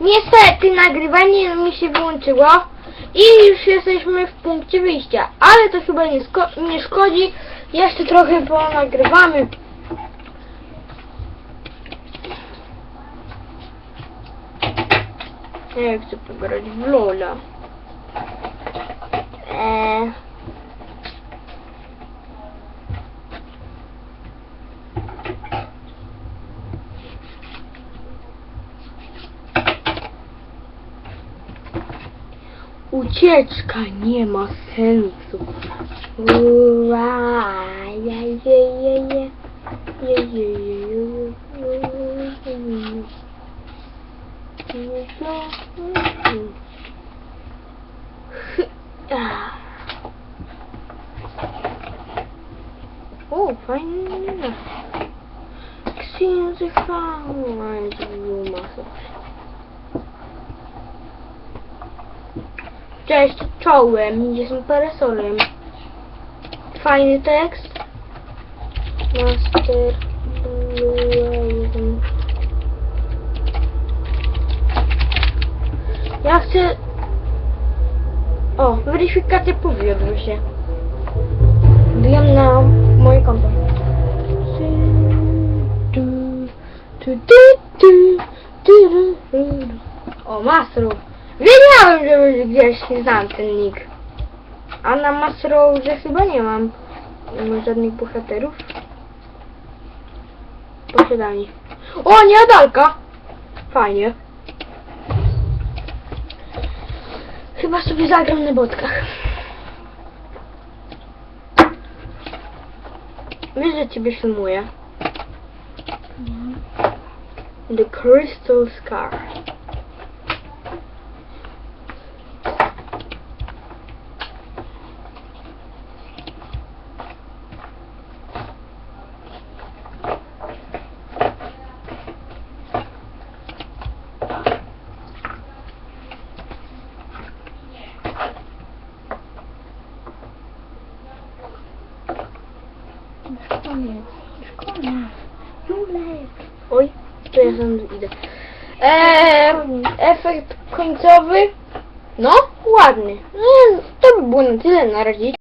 Niestety nagrywanie mi się wyłączyło i już jesteśmy w punkcie wyjścia, ale to chyba nie, nie szkodzi. Jeszcze trochę ponagrywamy. Ja chcę pograć w Lola. Ucieczka nie ma sensu. Ura, ja, ja, ja, ja. Ja, ja, ja, ja, ja, Cześć, czołem, jestem parasolem. Fajny tekst. Master Blueism. Ja chcę... O, weryfikacja powiodła się. Wbijam na moje konto. O, Masro. Wiedziałem, że gdzieś znam ten nick. A na Masro, że chyba nie mam. Nie ma żadnych bohaterów. Posiadani. O, nie Adalka! Fajnie. Chyba sobie zagram na botkach. Wiesz, że ciebie filmuję. The Crystal Scar. Koniec. Już koniec. Julek. Oj, to ja sam idę. Eee, efekt końcowy. No, ładny. No, to by było na tyle na razie.